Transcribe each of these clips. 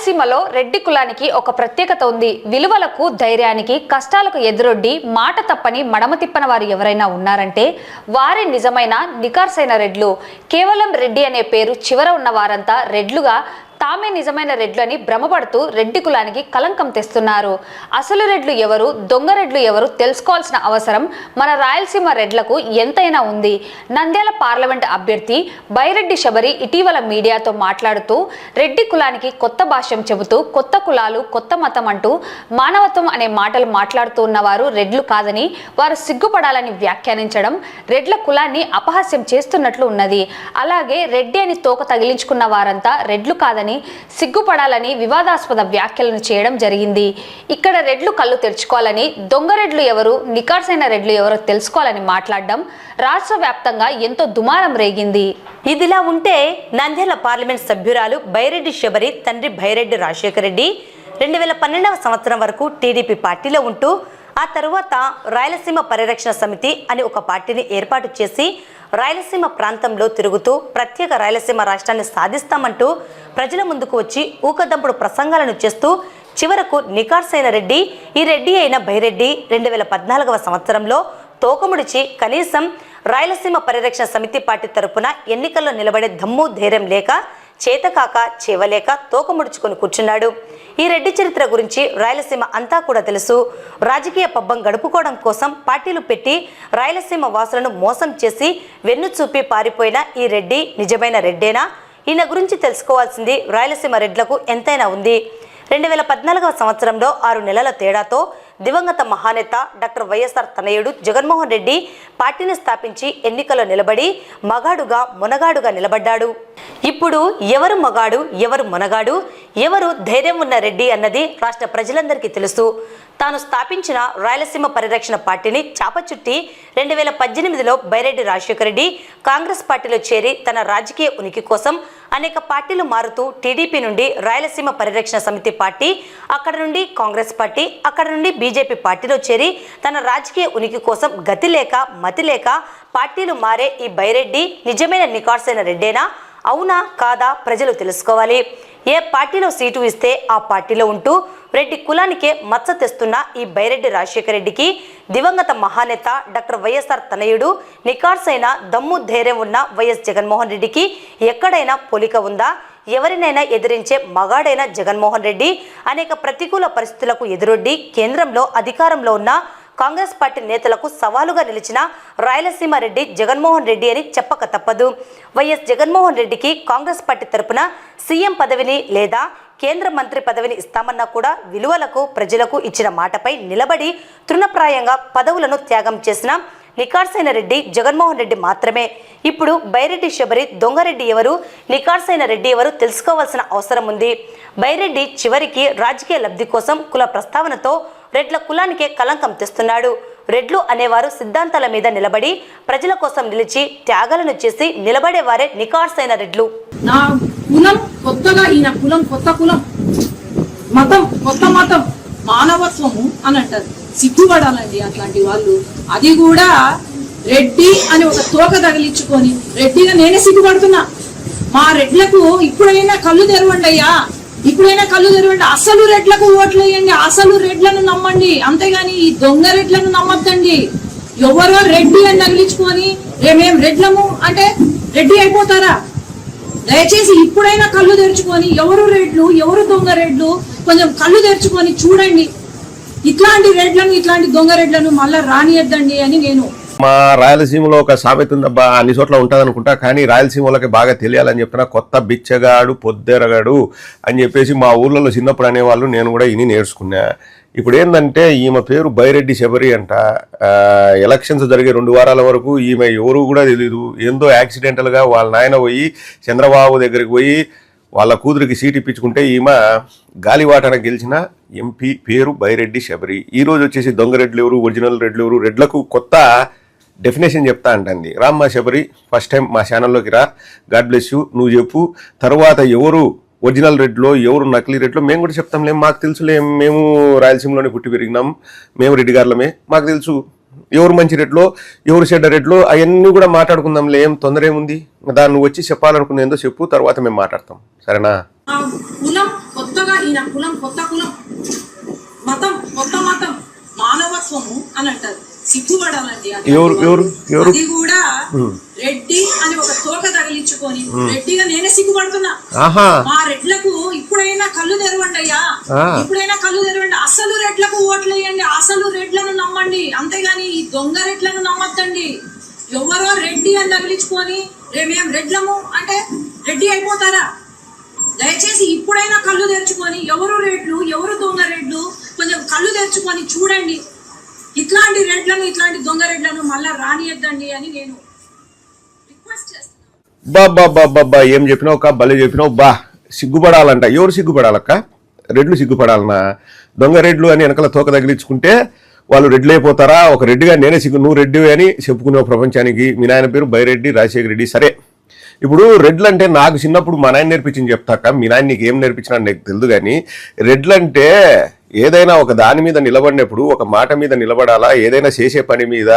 రాయలసీమలో రెడ్డి కులానికి ఒక ప్రత్యేకత ఉంది. విలువలకు ధైర్యానికి కష్టాలకు ఎదురొడ్డి మాట తప్పని మడమ తిప్పన వారు ఎవరైనా ఉన్నారంటే వారే నిజమైన నికార్సైన రెడ్లు. కేవలం రెడ్డి అనే పేరు చివర ఉన్న వారంతా రెడ్లుగా తామే నిజమైన రెడ్లు అని భ్రమపడుతూ రెడ్డి కులానికి కలంకం తెస్తున్నారు. అసలు రెడ్లు ఎవరు? దొంగ రెడ్లు ఎవరు? తెలుసుకోవాల్సిన అవసరం మన రాయలసీమ రెడ్లకు ఎంతైనా ఉంది. నంద్యాల పార్లమెంట్ అభ్యర్థి బైరెడ్డి శబరి ఇటీవల మీడియాతో మాట్లాడుతూ రెడ్డి కులానికి కొత్త భాష్యం చెబుతూ కొత్త కులాలు కొత్త మతం అంటూ మానవత్వం అనే మాటలు మాట్లాడుతూ ఉన్నవారు రెడ్లు కాదని వారు సిగ్గుపడాలని వ్యాఖ్యానించడం రెడ్ల కులాన్ని అపహాస్యం చేస్తున్నట్లు ఉన్నది. అలాగే రెడ్డి అని తోక తగిలించుకున్న వారంతా రెడ్లు కాదని సిగ్గుపడాలని వివాదాస్పద వ్యాఖ్యలను చేయడం జరిగింది. ఇక్కడ రెడ్లు కళ్ళు తెరుచుకోవాలని దొంగ రెడ్లు ఎవరు నికార్సైన రెడ్లు ఎవరో తెలుసుకోవాలని మాట్లాడడం రాష్ట్ర వ్యాప్తంగా ఎంతో దుమారం రేగింది. ఇదిలా ఉంటే నంద్యాల పార్లమెంట్ సభ్యురాలు బైరెడ్డి శబరి తండ్రి బైరెడ్డి రాజశేఖర రెడ్డి రెండు వేల పన్నెండవ సంవత్సరం వరకు టీడీపీ పార్టీలో ఉంటూ ఆ తరువాత రాయలసీమ పరిరక్షణ సమితి అని ఒక పార్టీని ఏర్పాటు చేసి రాయలసీమ ప్రాంతంలో తిరుగుతూ ప్రత్యేక రాయలసీమ రాష్ట్రాన్ని సాధిస్తామంటూ ప్రజల ముందుకు వచ్చి ఊకదంపుడు ప్రసంగాలను చేస్తూ చివరకు నికార్సైన రెడ్డి ఈ రెడ్డి అయిన భైరెడ్డి రెండు వేల పద్నాలుగవ సంవత్సరంలో తోకముడిచి కనీసం రాయలసీమ పరిరక్షణ సమితి పార్టీ తరపున ఎన్నికల్లో నిలబడే దమ్ము ధైర్యం లేక చేతకాక చేవలేక తోక ముడుచుకొని కూర్చున్నాడు. ఈ రెడ్డి చరిత్ర గురించి రాయలసీమ అంతా కూడా తెలుసు. రాజకీయ పబ్బం గడుపుకోవడం కోసం పార్టీలు పెట్టి రాయలసీమ వాసులను మోసం చేసి వెన్ను చూపి పారిపోయిన ఈ రెడ్డి నిజమైన రెడ్డేనా? ఈయన గురించి తెలుసుకోవాల్సింది రాయలసీమ రెడ్లకు ఎంతైనా ఉంది. రెండు వేల పద్నాలుగవ సంవత్సరంలో ఆరు నెలల తేడాతో దివంగత మహానేత డాక్టర్ వైఎస్ఆర్ తనయుడు జగన్మోహన్ రెడ్డి పార్టీని స్థాపించి ఎన్నికల్లో నిలబడి మగాడుగా మునగాడుగా నిలబడ్డాడు. ఇప్పుడు ఎవరు మగాడు ఎవరు మునగాడు ఎవరు ధైర్యం ఉన్న రెడ్డి అన్నది రాష్ట్ర ప్రజలందరికీ తెలుసు. తాను స్థాపించిన రాయలసీమ పరిరక్షణ పార్టీని చాపచుట్టి రెండు వేల పద్దెనిమిదిలో బైరెడ్డి రాజశేఖర రెడ్డి కాంగ్రెస్ పార్టీలో చేరి తన రాజకీయ ఉనికి కోసం అనేక పార్టీలు మారుతూ టీడీపీ నుండి రాయలసీమ పరిరక్షణ సమితి పార్టీ అక్కడ నుండి కాంగ్రెస్ పార్టీ అక్కడ నుండి బీజేపీ పార్టీలో చేరి తన రాజకీయ ఉనికి కోసం గతి లేక మతి లేక పార్టీలు మారే ఈ బైరెడ్డి నిజమైన నికార్సైన రెడ్డేనా? అవునా? కాదా? ప్రజలు తెలుసుకోవాలి. ఏ పార్టీలో సీటు ఇస్తే ఆ పార్టీలో ఉంటూ రెడ్డి కులానికే మచ్చ తెస్తున్న ఈ బైరెడ్డి రాజశేఖర రెడ్డికి దివంగత మహానేత డాక్టర్ వైఎస్ఆర్ తనయుడు నికార్సైన దమ్ము ధైర్యం ఉన్న వైఎస్ జగన్మోహన్ రెడ్డికి ఎక్కడైనా పోలిక ఉందా? ఎవరినైనా ఎదిరించే మగాడైన జగన్మోహన్ రెడ్డి అనేక ప్రతికూల పరిస్థితులకు ఎదురొడ్డి కేంద్రంలో అధికారంలో ఉన్న కాంగ్రెస్ పార్టీ నేతలకు సవాలుగా నిలిచిన రాయలసీమ రెడ్డి జగన్మోహన్ రెడ్డి అని చెప్పక తప్పదు. వైఎస్ జగన్మోహన్ రెడ్డికి కాంగ్రెస్ పార్టీ తరపున సీఎం పదవిని లేదా కేంద్ర మంత్రి పదవిని ఇస్తామన్నా కూడా విలువలకు ప్రజలకు ఇచ్చిన మాటపై నిలబడి తృణప్రాయంగా పదవులను త్యాగం చేసిన నికార్సైన రెడ్డి జగన్మోహన్ రెడ్డి మాత్రమే. ఇప్పుడు బైరెడ్డి శబరి దొంగరెడ్డి ఎవరు? నికార్సైన రెడ్డి ఎవరు తెలుసుకోవాల్సిన అవసరం ఉంది. బైరెడ్డి చివరికి రాజకీయ లబ్ధి కోసం కుల ప్రస్తావనతో రెడ్ల కులానికే కలంకం తెస్తున్నాడు. రెడ్లు అనేవారు సిద్ధాంతాల మీద నిలబడి ప్రజల కోసం నిలిచి త్యాగాలను చేసి నిలబడేవారే నికార్సైన రెడ్లు. నా కులం కొత్తగా ఈయన కులం కొత్త కులం. మతం కొత్త మతం. మానవత్వము అని అంటారు. సిగ్గుపడాలండి అట్లాంటి వాళ్ళు. అది కూడా రెడ్డి అని ఒక తోక తగిలించుకొని రెడ్డిగా నేనే సిగ్గుపడుతున్నా. మా రెడ్లకు ఇప్పుడైనా కళ్ళు తెరవండి అయ్యా ఇప్పుడైనా కళ్ళు తెరవండి. అసలు రెడ్లకు ఓట్లు వేయండి. అసలు రెడ్లను నమ్మండి. అంతేగాని ఈ దొంగ రెడ్లను నమ్మద్దండి. ఎవరో రెడ్డి అని తగిలించుకొని "రే, రెడ్లము? అంటే రెడ్డి అయిపోతారా? దయచేసి ఇప్పుడైనా కళ్ళు తెరుచుకొని ఎవరు రెడ్లు? ఎవరు దొంగ రెడ్లు? కొంచెం కళ్ళు తెరుచుకొని చూడండి. ఇట్లాంటి రేట్లను ఇట్లాంటి దొంగ రేట్లను మళ్ళా రానియద్దండి అని నేను మా రాయలసీమలో ఒక సామెత ఉందబ్బా అన్ని చోట్ల ఉంటుంది అనుకుంటా కానీ రాయలసీమలోకి బాగా తెలియాలని చెప్పిన కొత్త బిచ్చగాడు పొద్దెరగాడు అని చెప్పేసి మా ఊర్లలో చిన్నప్పుడు అనేవాళ్ళు నేను కూడా ఇని నేర్చుకున్నా. ఇప్పుడు ఏంటంటే ఈమె పేరు బైరెడ్డి శబరి అంట. ఎలక్షన్స్ జరిగే రెండు వారాల వరకు ఈమె ఎవరు కూడా తెలియదు ఏందో యాక్సిడెంటల్గా వాళ్ళ నాయన పోయి చంద్రబాబు దగ్గరికి పోయి వాళ్ళ కూతురికి సీట్ ఇప్పించుకుంటే ఈమె గాలివాటన గెలిచిన ఎంపీ పేరు బైరెడ్డి శబరి. ఈ రోజు వచ్చేసి దొంగ రెడ్లు ఎవరు ఒరిజినల్ రెడ్లు ఎవరు రెడ్లకు కొత్త డెఫినేషన్ చెప్తా అంటుంది. రామ్మ శబరి ఫస్ట్ టైం మా ఛానల్లోకి రా. గాడ్ బ్లెస్ యూ నువ్వు చెప్పు. తర్వాత ఎవరు ఒరిజినల్ రెడ్లో ఎవరు నకిలీ రెడ్లో మేము కూడా చెప్తాంలే. మాకు తెలుసులే మేము రాయలసీమలోనే పుట్టి పెరిగినాం. మేము రెడ్డి గారులమే. మాకు తెలుసు ఎవరు మంచి రేట్లో ఎవరు చెడ్డ రెడ్లో అవన్నీ కూడా మాట్లాడుకుందాంలే. ఏం తొందర ఏముంది? దాన్ని నువ్వు వచ్చి చెప్పాలనుకునేందో చెప్పు తర్వాత మేము మాట్లాడతాం. సరేనా? కులం కొత్త కొత్తగా ఈయన కులం కొత్త కులం. మతం కొత్త మతం. మానవత్వము అని అంటారు. సిగ్గుపడాలండి అట్లాంటి ఎవరు- వాళ్ళు. ఎవరు- ఎవరు? అది కూడా రెడ్డి అని ఒక తోక తగిలించుకొని రెడ్డిగా నేనే సిగ్గుపడుతున్నా. ఆహా. మా రెడ్లకు ఇప్పుడైనా కళ్ళు తెరవండి అయ్యా. ఇప్పుడైనా కళ్ళు తెరవండి. అసలు రెడ్లకు ఓట్లు వేయండి అసలు రెడ్లను నమ్మండి. అంతేగాని ఈ దొంగ రెడ్లను నమ్మద్దండి. ఎవరో రెడ్డి అని తగిలించుకొని రే రెడ్లము. అంటే రెడ్డి అయిపోతారా? దయచేసి ఇప్పుడైనా కళ్ళు తెరుచుకొని ఎవరు రెడ్లు? ఎవరు దొంగ రెడ్లు? కొంచెం కళ్ళు తెరుచుకొని చూడండి. ఇట్లాంటి రెడ్లను ఇట్లాంటి దొంగ రెడ్లను మళ్ళా రానియద్దండి అని నేను రిక్వెస్ట్ ఏం చెప్పినావు అక్క? భలే చెప్పినావు. బా సిగ్గుపడాలంట. ఎవరు సిగ్గుపడాలక్క? రెడ్లు సిగ్గుపడాలన్నా దొంగ రెడ్లు అని వెనకాల తోక తగిలించుకుంటే వాళ్ళు రెడ్లు అయిపోతారా? ఒక రెడ్డిగా నేనే సిగ్గు నువ్వు రెడ్డి అని చెప్పుకునే ప్రపంచానికి మీ నాయన పేరు బైరెడ్డి రాజశేఖర రెడ్డి సరే. ఇప్పుడు రెడ్లు అంటే నాకు చిన్నప్పుడు మా నాయన నేర్పించింది చెప్తాక మీ నాయన నీకు ఏం నేర్పించినా నాకు తెలియదు కానీ రెడ్లు అంటే ఏదైనా ఒక దాని మీద నిలబడినప్పుడు ఒక మాట మీద నిలబడాలా? ఏదైనా చేసే పని మీద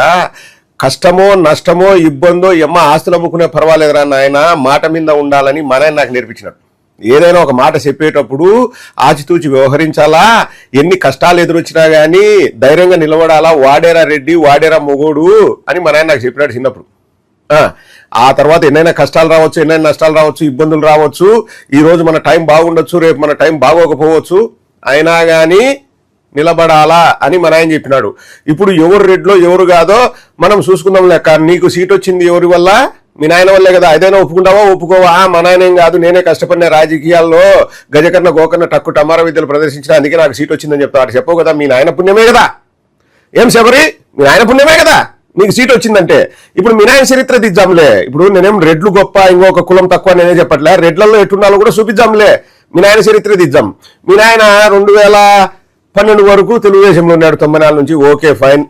కష్టమో నష్టమో ఇబ్బందో ఎమ్మ ఆస్తులు అమ్ముకునే పర్వాలేదురా నాయన మాట మీద ఉండాలని మా నాయన నాకు నేర్పించినాడు. ఏదైనా ఒక మాట చెప్పేటప్పుడు ఆచితూచి వ్యవహరించాలా? ఎన్ని కష్టాలు ఎదురొచ్చినా కానీ ధైర్యంగా నిలబడాలా? వాడేరా రెడ్డి వాడేరా మొగోడు అని మా నాయన నాకు చెప్పినాడు చిన్నప్పుడు. ఆ, తర్వాత ఎన్నైనా కష్టాలు రావచ్చు ఎన్నైనా నష్టాలు రావచ్చు ఇబ్బందులు రావచ్చు. ఈరోజు మన టైం బాగుండొచ్చు రేపు మన టైం బాగోకపోవచ్చు. అయినా కానీ నిలబడాలా అని మన ఆయన చెప్పినాడు. ఇప్పుడు ఎవరు రెడ్లో ఎవరు కాదో మనం చూసుకుందాం లెక్క. నీకు సీట్ వచ్చింది ఎవరి వల్ల? మీ నాయన వల్లే కదా. ఏదైనా ఒప్పుకుంటావా? ఒప్పుకోవా? మా నాయనేం కాదు. నేనే కష్టపడిన రాజకీయాల్లో గజకర్ణ గోకర్ణ టక్కు టమార విద్యలు ప్రదర్శించిన అందుకే నాకు సీట్ వచ్చిందని చెప్తాడు చెప్పవు కదా మీ నాయన పుణ్యమే కదా. ఏం శబరి? మీ నాయన పుణ్యమే కదా. నీకు సీట్ వచ్చిందంటే. ఇప్పుడు మీ నాయన చరిత్ర దిద్దాంలే. ఇప్పుడు నేనేం రెడ్లు గొప్ప ఇంకొక కులం తక్కువ నేనే చెప్పట్లే. రెడ్లలో ఎట్టున్నాలో కూడా చూపిద్దాంలే. మీ నాయన చరిత్ర దిద్దాం. మీ నాయన రెండు వేల పన్నెండు వరకు తెలుగుదేశంలో ఉన్నాడు తొంభై నాలుగు నుంచి. Okay fine.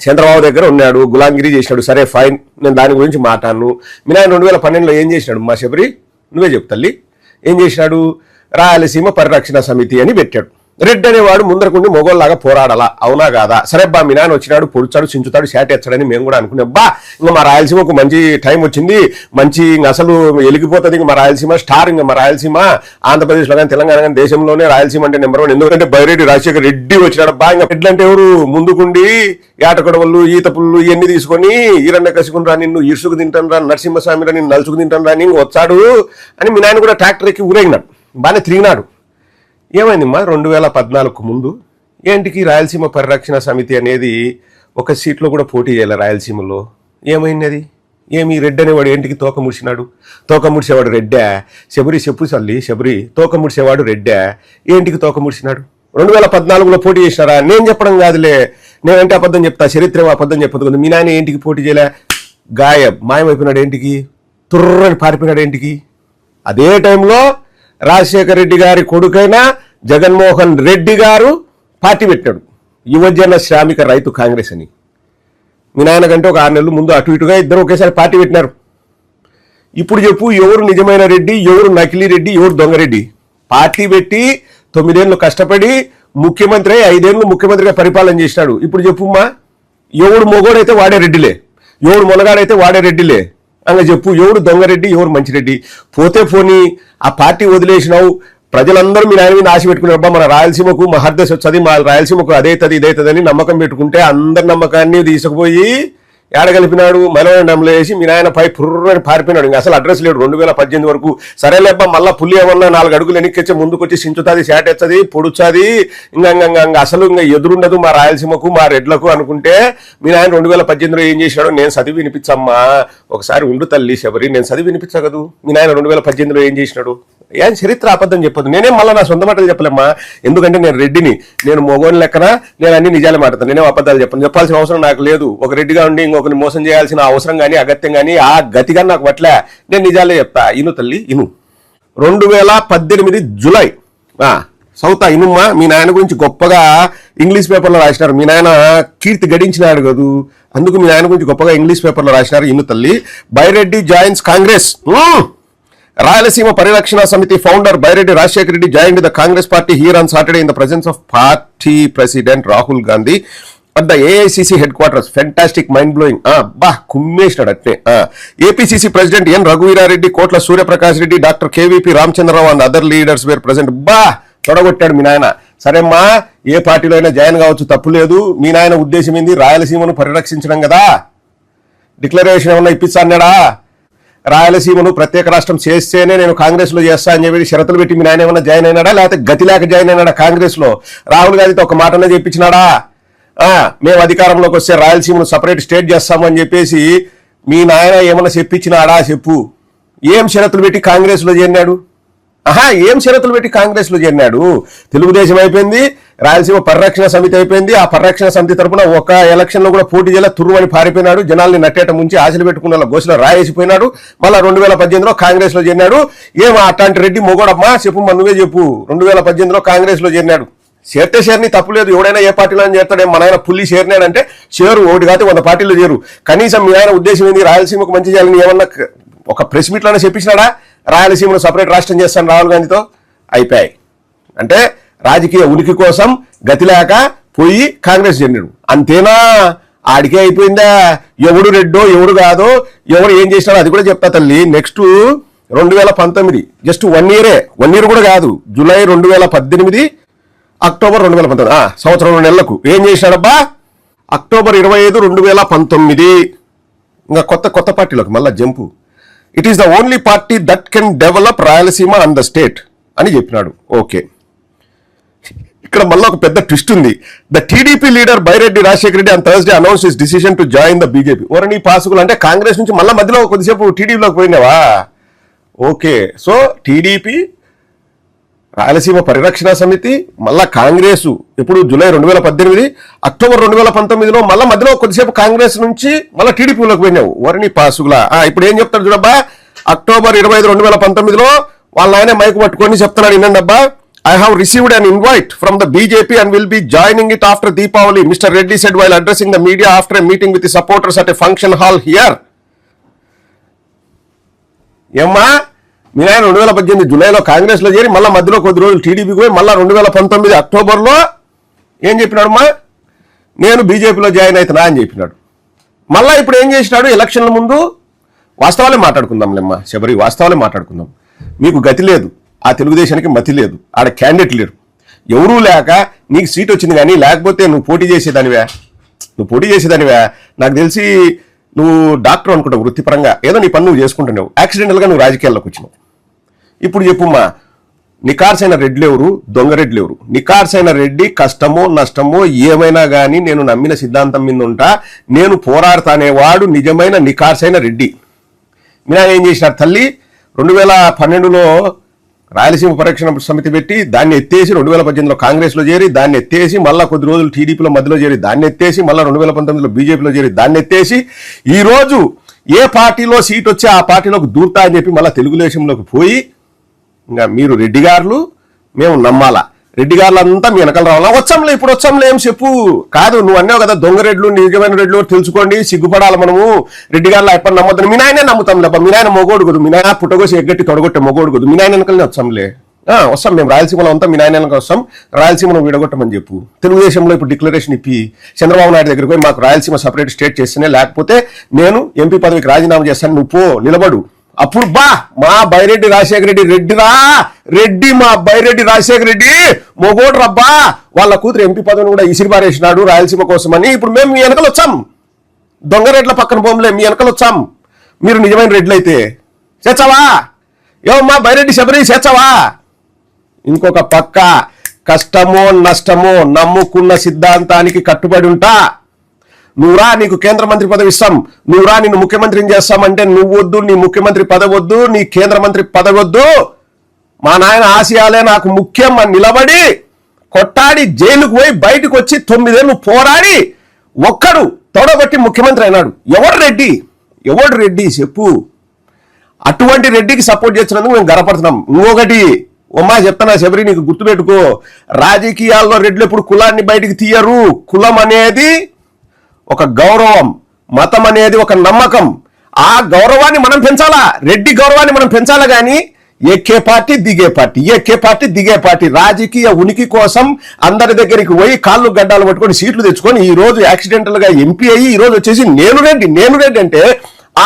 చంద్రబాబు దగ్గర ఉన్నాడు గులాంగిరి చేసినాడు. సరే ఫైన్. నేను దాని గురించి మాట్లాడను. మీ నాయన రెండు వేల పన్నెండులో ఏం చేసినాడు మా శబరి నువ్వే చెప్తల్లి ఏం చేసినాడు? రాయలసీమ పరిరక్షణ సమితి అని పెట్టాడు. రెడ్ అనేవాడు ముందరకుండి మొగోళ్ళలాగా పోరాడాలా? అవునా కాదా? సరే బా మీ నాయన వచ్చినాడు పొడుచాడు చించుతాడు షాట్ ఎచ్చాడని మేము కూడా అనుకున్నాం. బా ఇంకా మా రాయలసీమకు మంచి టైం వచ్చింది. మంచి ఇంక అసలు వెలిగిపోతుంది ఇంకా మా రాయలసీమ స్టార్ ఇంకా మా రాయలసీమ. ఆంధ్రప్రదేశ్లో కానీ తెలంగాణ కానీ దేశంలోనే రాయలసీమ అంటే నెంబర్ వన్ ఎందుకంటే బైరెడ్డి రాజశేఖర రెడ్డి వచ్చినాడు. బా ఇంకా రెడ్లంటే ఎవరు? ముందుకుండి ఏటకొడవలు ఈత పుల్లు ఇవన్నీ తీసుకొని ఈరన్న కసుకుని రా నిన్ను ఇరుసుకు తింటాను రా నరసింహస్వామి రా నిన్ను నలుచుకు తింటాను రా నీ వచ్చాడు అని మీ నాయన కూడా ట్రాక్టర్ ఎక్కి ఊరేగినాడు. బాగానే తిరిగినాడు. ఏమైందమ్మా? రెండు వేల పద్నాలుగుకు ముందు ఏంటికి రాయలసీమ పరిరక్షణ సమితి అనేది ఒక సీట్లో కూడా పోటీ చేయాలి రాయలసీమలో. ఏమైంది ఏమి రెడ్డి అనేవాడు ఏంటికి తోక ముడిచినాడు? తోక ముడిచేవాడు రెడ్డా? శబరి చెప్పు చల్లి శబరి. తోక ముడిచేవాడు రెడ్డా? ఏంటికి తోక ముడిచినాడు? రెండు వేల పద్నాలుగులో పోటీ చేసినారా? నేను చెప్పడం కాదులే. నేనంటే అబద్ధం చెప్తా చరిత్ర అబద్ధం చెప్పదు కదా మీ నాయన ఏంటికి పోటీ చేయలే? గాయబ్. మాయమైపోయినాడు ఏంటికి? తుర్రని పారిపోయినాడు ఏంటికి? అదే టైంలో రాజశేఖర రెడ్డి గారి కొడుకైన జగన్మోహన్ రెడ్డి గారు పార్టీ పెట్టాడు. యువజన శ్రామిక రైతు కాంగ్రెస్ అని. మీ నాయనకంటే ఒక ఆరు నెలలు ముందు అటు ఇటుగా ఇద్దరు ఒకేసారి పార్టీ పెట్టినారు. ఇప్పుడు చెప్పు ఎవరు నిజమైన రెడ్డి ఎవరు నకిలీ రెడ్డి ఎవరు దొంగరెడ్డి పార్టీ పెట్టి తొమ్మిదేళ్ళు కష్టపడి ముఖ్యమంత్రి అయి ఐదేళ్ళు ముఖ్యమంత్రిగా పరిపాలన చేసినాడు. ఇప్పుడు చెప్పుమ్మా ఎవడు మొగోడైతే వాడే రెడ్డిలే. ఎవడు మొనగాడైతే వాడే రెడ్డిలే. అంగ చెప్పు ఎవడు దొంగరెడ్డి ఎవరు మంచిరెడ్డి. పోతే పోనీ ఆ పార్టీ వదిలేసినావు ప్రజలందరూ మీ నాయన మీద ఆశ పెట్టుకున్నారు అబ్బా మన రాయలసీమకు మహర్దశ వచ్చది మా రాయలసీమకు అదైతది ఇదైతదని నమ్మకం పెట్టుకుంటే అందరి నమ్మకాన్ని తీసుకుపోయి ఏడగలిపినాడు డ్యాంలో వేసి మీ నాయన పై పుర్రని పారిపోయినాడు. ఇంకా అసలు అడ్రస్ లేడు. రెండు వేల పద్దెనిమిది వరకు సరేలేబ్బా మళ్ళీ పుల్లి ఏమన్నా నాలుగు అడుగులు వెనక్కిచ్చి ముందుకొచ్చి సించుతుంది శాటెచ్చది పొడుచుది. ఇంకా ఇంకా ఇంకా ఇంకా అసలు ఇంకా ఎదురుండదు మా రాయలసీమకు మా రెడ్లకు అనుకుంటే మీ నాయన రెండు వేల పద్దెనిమిదిలో ఏం చేశాడో నేను చదివి వినిపించమ్మా. ఒకసారి ఉండు తల్లి శబరి నేను చదివి వినిపించగదు. మీ నాయన రెండు వేల పద్దెనిమిదిలో ఏం చేసినాడు? ఏం చరిత్ర అబద్ధం చెప్పదు నేనేం మళ్ళీ నా సొంత మాటలు చెప్పలేమ్మా? ఎందుకంటే నేను రెడ్డిని. నేను మొగోని లెక్కన నేను అన్ని నిజాలు మాట్లాడతాను. నేనే అబద్ధాలు చెప్పను. చెప్పాల్సిన అవసరం నాకు లేదు. ఒక రెడ్డిగా ఉండి ఇంకొకరిని మోసం చేయాల్సిన అవసరం కానీ అగత్యం కానీ ఆ గతిగా నాకు పట్ల నేను నిజాలే చెప్తా ఇను తల్లి ఇను. రెండు వేల పద్దెనిమిది జులై. ఆ, ఇనుమ్మ మీ నాయన గురించి గొప్పగా ఇంగ్లీష్ పేపర్లో రాసినారు. మీ నాయన కీర్తి గడించినాడు కదూ? అందుకు మీ నాయన గురించి గొప్పగా ఇంగ్లీష్ పేపర్లో రాసినారు. ఇను తల్లి Byreddy joins Congress. Rayalaseema Parirakshana Samithi founder Byreddy Rajasekhara Reddy join the Congress party here on Saturday in the presence of party president Rahul Gandhi at the AICC headquarters fantastic mind blowing బా కుమ్మేసినాడు అట్నే. APCC president N Raghuveera Reddy Kotla Suryaprakash Reddy doctor KVP Ramachandra Rao and other leaders were present బా తొడగొట్టాడు మీ నాయన. సరేమ్మా ఏ పార్టీలో అయినా join కావచ్చు తప్పు లేదు. మీ నాయన ఉద్దేశం ఏంది? రాయలసీమను పరిరక్షించడం కదా. డిక్లరేషన్ ఏమన్నా ఇప్పిస్తా అన్నాడా? రాయలసీమను ప్రత్యేక రాష్ట్రం చేస్తేనే నేను కాంగ్రెస్లో చేస్తా అని చెప్పి షరతులు పెట్టి మీ నాయన ఏమైనా జాయిన్ అయినాడా? లేకపోతే గతి లేక జాయిన్ అయినాడా కాంగ్రెస్లో రాహుల్ గాంధీతో ఒక మాటనే చెప్పించినాడా? మేము అధికారంలోకి వస్తే రాయలసీమను సపరేట్ స్టేట్ చేస్తామని చెప్పేసి మీ నాయన ఏమైనా చెప్పించినాడా? చెప్పు. ఏం షరతులు పెట్టి కాంగ్రెస్లో చేరినాడు? ఆహా ఏం షరతులు పెట్టి కాంగ్రెస్లో చేరినాడు? తెలుగుదేశం అయిపోయింది రాయలసీమ పరిరక్షణ సమితి అయిపోయింది ఆ పరిరక్షణ సమితి తరపున ఒక ఎలక్షన్లో కూడా పోటీ చేయాల తుర్రుమని పారిపోయినాడు జనాల్ని నట్టేట ముంచి ఆశలు పెట్టుకున్న గోసులో రాయేసిపోయినాడు. మళ్ళా రెండు వేల పద్దెనిమిదిలో కాంగ్రెస్లో చేరినాడు. ఏం అట్లాంటి రెడ్డి మొగోడమ్మా? చెప్పు నువ్వే చెప్పు. రెండు వేల పద్దెనిమిదిలో కాంగ్రెస్లో చేరినాడు. చేరితే షేర్ని తప్పులేదు ఎవడైనా ఏ పార్టీలో చేస్తాడే మన ఆయన పుల్లి చేరినాడంటే షేరు ఒకటి కాదు వంద పార్టీలో చేరు. కనీసం మీ ఆయన ఉద్దేశం ఏంది? రాయలసీమకు మంచి చేయాలని ఏమన్నా ఒక ప్రెస్ మీట్లోనే చెప్పించినాడా రాయలసీమను సపరేట్ రాష్ట్రం చేస్తాను రాహుల్ గాంధీతో అయిపోయాయి. అంటే రాజకీయ ఉనికి కోసం గతి లేక పోయి కాంగ్రెస్ చెందాడు అంతేనా? ఆడికే అయిపోయిందా? ఎవడు రెడ్డో ఎవడు కాదో ఎవడు ఏం చేసినాడో అది కూడా చెప్తా తల్లి. నెక్స్ట్ రెండు వేల పంతొమ్మిది జస్ట్ వన్ ఇయరే. వన్ ఇయర్ కూడా కాదు. జూలై రెండు వేల పద్దెనిమిది అక్టోబర్ రెండు వేల పంతొమ్మిది సంవత్సరం రెండు నెలలకు. ఏం చేశాడబ్బా అక్టోబర్ ఇరవై ఐదు రెండు వేల పంతొమ్మిది ఇంకా కొత్త కొత్త పార్టీలోకి. మళ్ళీ jump. It is the only party that can develop Rayalaseema and the state అని చెప్పినాడు. ఓకే ఇక్కడ మళ్ళీ ఒక పెద్ద ట్విస్ట్ ఉంది. The TDP leader Byreddy Rajasekhara Reddy and Thursday announce is decision to join the BJP ఓరని పాసుకులు అంటే కాంగ్రెస్ నుంచి మళ్ళీ మధ్యలో కొద్దిసేపు టీడీపీలోకి పోయినావా? Okay so TDP Rayalaseema Parirakshana సమితి మళ్ళా కాంగ్రెసు. ఇప్పుడు జూలై రెండు వేల పద్దెనిమిది అక్టోబర్ రెండు వేల పంతొమ్మిదిలో మళ్ళీ మధ్యలో కొద్దిసేపు కాంగ్రెస్ నుంచి మళ్ళీ టీడీపీలోకి పోయినావు వరిని పాసుగులా. ఇప్పుడు ఏం చెప్తాడు చూడబ్బా? అక్టోబర్ ఇరవై ఐదు రెండు వేల పంతొమ్మిదిలో వాళ్ళ ఆయన మైకు పట్టుకొని చెప్తున్నాడు వినండబ్బా I have received an invite from the BJP and will be joining it after Deepavali mister Reddy said while addressing the media after meeting with supporters at a function hall here ఏమ్మా మీ ఆయన రెండు వేల పద్దెనిమిది జూలైలో కాంగ్రెస్లో చేరి మళ్ళీ మధ్యలో కొద్ది రోజులు టీడీపీకి పోయి మళ్ళీ రెండు వేల పంతొమ్మిది అక్టోబర్లో ఏం చెప్పినాడమ్మా నేను బీజేపీలో జాయిన్ అవుతున్నా అని చెప్పినాడు. మళ్ళీ ఇప్పుడు ఏం చేసినాడు? ఎలక్షన్ల ముందు వాస్తవాలే మాట్లాడుకుందాంలేమ్మ శబరి వాస్తవాలే మాట్లాడుకుందాం. మీకు గతి లేదు. ఆ తెలుగుదేశానికి మతి లేదు. ఆడ క్యాండిడేట్ లేరు ఎవరూ లేక నీకు సీట్ వచ్చింది కానీ లేకపోతే నువ్వు పోటీ చేసేదానివే. నువ్వు పోటీ చేసేదానివే. నాకు తెలిసి నువ్వు డాక్టర్ అనుకుంటావు వృత్తిపరంగా. ఏదో నీ పని నువ్వు చేసుకుంటున్నావు. యాక్సిడెంటల్గా నువ్వు రాజకీయాల్లోకి వచ్చినావు. ఇప్పుడు చెప్పుమ్మా నికార్సైన రెడ్లెవరు దొంగ రెడ్లెవరు నికార్సైన రెడ్డి కష్టమో నష్టమో ఏమైనా కానీ నేను నమ్మిన సిద్ధాంతం మీద ఉంటా నేను పోరాడతానేవాడు నిజమైన నికార్సైన రెడ్డి. మీనా ఏం చేసినారు తల్లి? రెండు వేల పన్నెండులో రాయలసీమ పరిరక్షణ సమితి పెట్టి దాన్ని ఎత్తేసి రెండు వేల పద్దెనిమిదిలో కాంగ్రెస్లో చేరి దాన్ని ఎత్తేసి మళ్ళీ కొద్ది రోజులు టీడీపీలో మధ్యలో చేరి దాన్ని ఎత్తేసి మళ్ళీ రెండు వేల పంతొమ్మిదిలో బీజేపీలో చేరి దాన్ని ఎత్తేసి ఈరోజు ఏ పార్టీలో సీట్ వచ్చి ఆ పార్టీలోకి దూర్తా అని చెప్పి మళ్ళీ తెలుగుదేశంలోకి పోయి ఇంకా మీరు రెడ్డి గారులు మేము నమ్మాలా. రెడ్డి గారులు అంతా మీ వెనకాల రావాలా? వచ్చంలే ఇప్పుడు వచ్చంలే ఏం చెప్పు? కాదు నువ్వు అన్నావు కదా దొంగ రెడ్లు నిజమైన రెడ్లు తెలుసుకోండి సిగ్గుపడాలి మనము. రెడ్డి గారులు ఎప్పుడు నమ్మొద్దని మీ నాయనే నమ్ముతాం లేప మీ నాయన మొగోడు కదా. మీ నాయన పుట్టగోసి ఎగ్గట్టి తొడగొట్టే మొగోడు కదా. మీ నాయన వెనకలనే వచ్చాంలే. ఆ, వస్తాం మేము రాయలసీమలో అంతా మీ నాయన వస్తాం. రాయలసీమను విడగొట్టమని చెప్పు. తెలుగుదేశంలో ఇప్పుడు డిక్లరేషన్ ఇప్పి చంద్రబాబు నాయుడు దగ్గరికి పోయి మాకు రాయలసీమ సపరేట్ స్టేట్ చేస్తేనే లేకపోతే నేను ఎంపీ పదవికి రాజీనామా చేస్తాను నువ్వు పో నిలబడు. అప్పుడు బా మా బైరెడ్డి రాజశేఖర రెడ్డి రెడ్డిరా. రెడ్డి మా బైరెడ్డి రాజశేఖర రెడ్డి. మొగోడు రబ్బా వాళ్ళ కూతురు ఎంపీ పదవిని కూడా ఇసిరి పారేసినాడు రాయలసీమ కోసమని. ఇప్పుడు మేము మీ వెనకలు వచ్చాం. దొంగ రెడ్ల పక్కన పోంలే మీ వెనకలు వచ్చాం. మీరు నిజమైన రెడ్లు అయితే చేర్చావా ఏమమ్మా బైరెడ్డి శబరి చేర్చావా? ఇంకొక పక్క కష్టమో నష్టమో నమ్ముకున్న సిద్ధాంతానికి కట్టుబడి ఉంటా. నువ్వురా నీకు కేంద్ర మంత్రి పదవి ఇస్తాం. నువ్వురా నిన్ను ముఖ్యమంత్రిని చేస్తామంటే నువ్వు వద్దు నీ ముఖ్యమంత్రి పదవద్దు నీ కేంద్ర మంత్రి పదవద్దు. మా నాయన ఆశయాలే నాకు ముఖ్యం అని నిలబడి కొట్టాడి జైలుకు పోయి బయటకు వచ్చి తొమ్మిదేళ్ళు పోరాడి ఒక్కడు తొడగొట్టి ముఖ్యమంత్రి అయినాడు. ఎవడు రెడ్డి? ఎవడు రెడ్డి చెప్పు. అటువంటి రెడ్డికి సపోర్ట్ చేసినందుకు మేము గర్వపడుతున్నాం. ఇంకొకటి ఉమ్మా చెప్తానా శబరి నీకు గుర్తుపెట్టుకో. రాజకీయాల్లో రెడ్లు ఎప్పుడు కులాన్ని బయటికి తీయరు. కులం అనేది ఒక గౌరవం మతం అనేది ఒక నమ్మకం. ఆ గౌరవాన్ని మనం పెంచాలా? రెడ్డి గౌరవాన్ని మనం పెంచాలా కానీ ఎక్కే పార్టీ దిగే పార్టీ ఎక్కే పార్టీ దిగే పార్టీ. రాజకీయ ఉనికి కోసం అందరి దగ్గరికి పోయి కాళ్ళు గడ్డాలు పట్టుకొని సీట్లు తెచ్చుకొని ఈ రోజు యాక్సిడెంటల్గా ఎంపీ అయ్యి ఈ రోజు వచ్చేసి నేను రెడ్డి నేను రెడ్డి అంటే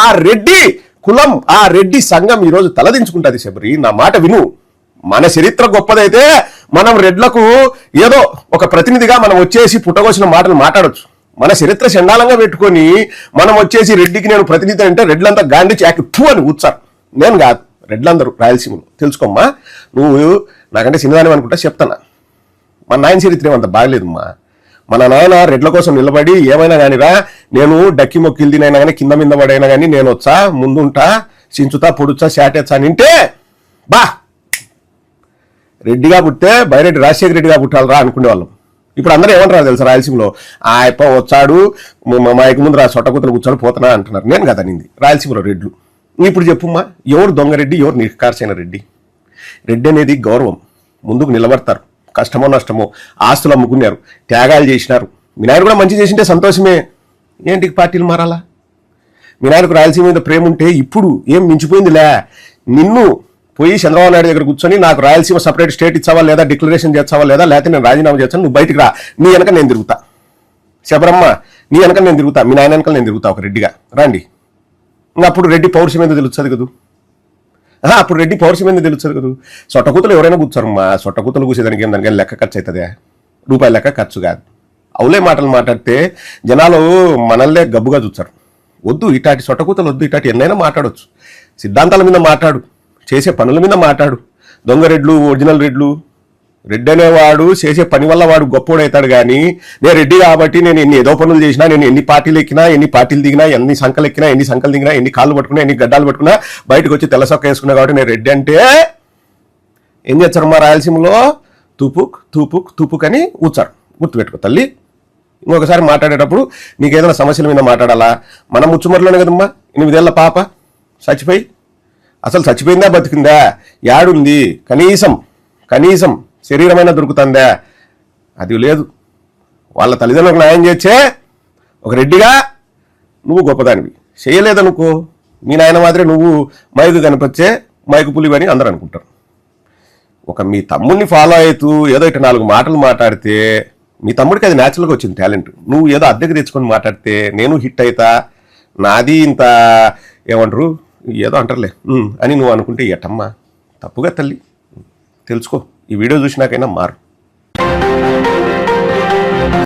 ఆ రెడ్డి కులం ఆ రెడ్డి సంఘం ఈ రోజు తలదించుకుంటుంది శబరి. నా మాట విను. మన చరిత్ర గొప్పదైతే మనం రెడ్లకు ఏదో ఒక ప్రతినిధిగా మనం వచ్చేసి పుట్టగోసిన మాటలు మాట్లాడొచ్చు. మన చరిత్ర చండాలంగా పెట్టుకొని మనం వచ్చేసి రెడ్డికి నేను ప్రతినిధి అంటే రెడ్లంతా గాంధీ చాకి టూ అని కూర్చారు. నేను కాదు రెడ్లందరూ రాయలసీమలో. తెలుసుకోమ్మా నువ్వు నాకంటే చిన్నదాని అనుకుంటా చెప్తానా? మన నాయన చరిత్ర ఏమంత బాగలేదమ్మా. మన నాయన రెడ్ల కోసం నిలబడి ఏమైనా కానిరా నేను డక్కి మొక్కిలు తినైనా కానీ కింద మీద పడైనా కానీ నేను వచ్చా ముందుంటా చించుతా పొడుచా శాటేచ్చా నింటే. బా! రెడ్డిగా పుట్టే బైరెడ్డి రాజశేఖర రెడ్డిగా పుట్టాలరా అనుకునేవాళ్ళం. ఇప్పుడు అందరూ ఏమంటారు తెలుసు రాయలసీమలో. ఆ అప్ప వచ్చాడు మా మాయకు ముందు రా సొట్టకుతలు కూర్చొని పోతున్నా అంటున్నారు. నేను కదా నింది రాయలసీమలో రెడ్లు. ఇప్పుడు చెప్పుమ్మా ఎవరు దొంగ రెడ్డి ఎవరు నిర్కార్సైన రెడ్డి? రెడ్డి అనేది గౌరవం. ముందుకు నిలబడతారు. కష్టమో నష్టమో ఆస్తులు అమ్ముకున్నారు త్యాగాలు చేసినారు. మీ నాయన కూడా మంచి చేసింటే సంతోషమే. ఏంటి పార్టీలు మారాలా? మీ నాయనకు రాయలసీమ మీద ప్రేమ ఉంటే ఇప్పుడు ఏం మించిపోయిందిలే? నిన్ను పోయి చంద్రబాబు నాయుడు దగ్గర కూర్చొని నాకు రాయలసీమ సపరేట్ స్టేట్ ఇచ్చావా లేదా డిక్లరేషన్ చేస్తావా లేదా లేకపోతే నేను రాజీనామా చేస్తాను నువ్వు బయటికి రా. నీ వెనక నేను తిరుగుతా. శబరమ్మ నీ వెనక నేను తిరుగుతా. మీ నాయన వెనక నేను తిరుగుతా ఒక రెడ్డిగా. రండి. అప్పుడు రెడ్డి పౌరుషం మీద తెలుస్తుంది కదా? అప్పుడు రెడ్డి పౌరుషం ఏందో తెలుస్తుంది కదా? సొట్టకూతలు ఎవరైనా కూర్చోరు మా సొట్టకూతలు కూసేదానికి ఏం దానికి లెక్క ఖర్చు అవుతుందా రూపాయల లెక్క ఖర్చు కాదు. అవులే మాటలు మాట్లాడితే జనాలు మనల్లే గబ్బుగా చూస్తారు. వద్దు ఇటాటి సొట్టకూతలు వద్దు ఇటాటి ఎన్నైనా మాట్లాడొచ్చు. సిద్ధాంతాల మీద మాట్లాడు. చేసే పనుల మీద మాట్లాడు. దొంగ రెడ్లు ఒరిజినల్ రెడ్లు. రెడ్డి అనేవాడు చేసే పని వల్ల వాడు గొప్పోడవుతాడు కానీ నేను రెడ్డి కాబట్టి నేను ఎన్ని ఏదో పనులు చేసినా నేను ఎన్ని పార్టీలు ఎక్కినా ఎన్ని పార్టీలు దిగినా ఎన్ని సంకలు ఎక్కినా ఎన్ని సంకలు దిగినా ఎన్ని కాళ్ళు పట్టుకున్నా ఎన్ని గడ్డాలు పట్టుకున్నా బయటకు వచ్చి తెల్ల సొక్క వేసుకున్నా కాబట్టి నేను రెడ్డి అంటే ఏం చేస్తారు మా రాయలసీమలో? తూపుక్ తూపుక్ తూపుక్ అని కూర్చారు గుర్తుపెట్టుకో తల్లి. ఇంకొకసారి మాట్లాడేటప్పుడు నీకు ఏదైనా సమస్యల మీద మాట్లాడాలా? మనం ముచ్చుమరిలోనే కదమ్మా. ఎనిమిదేళ్ళ పాప. చచ్చిపోయి అసలు చచ్చిపోయిందా బతికిందా? యాడుంది? కనీసం కనీసం శరీరమైనా దొరుకుతుందా? అది లేదు. వాళ్ళ తల్లిదండ్రులకు న్యాయం చేస్తే ఒక రెడ్డిగా నువ్వు గొప్పదానివి. చేయలేదనుకో. మీ నాయన మాత్రమే నువ్వు మైకు కనిపించే మైకు పులివి అని అందరూ అనుకుంటారు. ఒక మీ తమ్ముడిని ఫాలో అవుతూ ఏదో ఇటు నాలుగు మాటలు మాట్లాడితే మీ తమ్ముడికి అది న్యాచురల్గా వచ్చింది టాలెంట్ నువ్వు ఏదో అద్దెకి తెచ్చుకొని మాట్లాడితే నేను హిట్ అవుతా నాది ఇంత ఏమంటారు? ఏదో అంటారులే. అని నువ్వు అనుకుంటే ఎటమ్మా? తప్పుగా తల్లి. తెలుసుకో ఈ వీడియో చూసినాకైనా మారు.